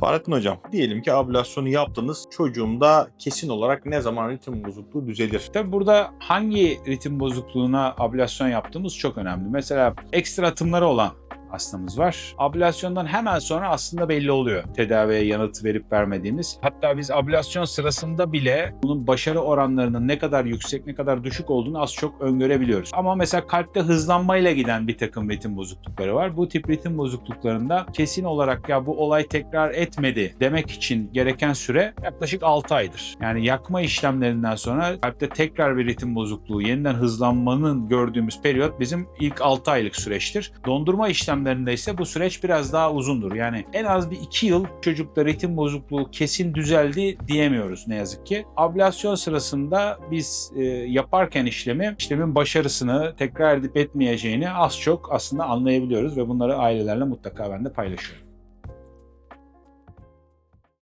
Fahrettin Hocam, diyelim ki ablasyonu yaptınız. Çocuğumda kesin olarak ne zaman ritim bozukluğu düzelir? Tabi burada hangi ritim bozukluğuna ablasyon yaptığımız çok önemli. Mesela ekstra atımları olan hastamız var. Ablasyondan hemen sonra aslında belli oluyor tedaviye yanıt verip vermediğimiz. Hatta biz ablasyon sırasında bile bunun başarı oranlarının ne kadar yüksek ne kadar düşük olduğunu az çok öngörebiliyoruz. Ama mesela kalpte hızlanmayla giden bir takım ritim bozuklukları var. Bu tip ritim bozukluklarında kesin olarak ya bu olay tekrar etmedi demek için gereken süre yaklaşık 6 aydır. Yani yakma işlemlerinden sonra kalpte tekrar bir ritim bozukluğu, yeniden hızlanmanın gördüğümüz periyot bizim ilk 6 aylık süreçtir. Dondurma işlemlerinde ise bu süreç biraz daha uzundur. Yani en az bir 2 yıl çocukta ritim bozukluğu kesin düzeldi diyemiyoruz ne yazık ki. Ablasyon sırasında biz e, yaparken işlemi, işlemin başarısını tekrar edip etmeyeceğini az çok aslında anlayabiliyoruz ve bunları ailelerle mutlaka ben de paylaşıyorum.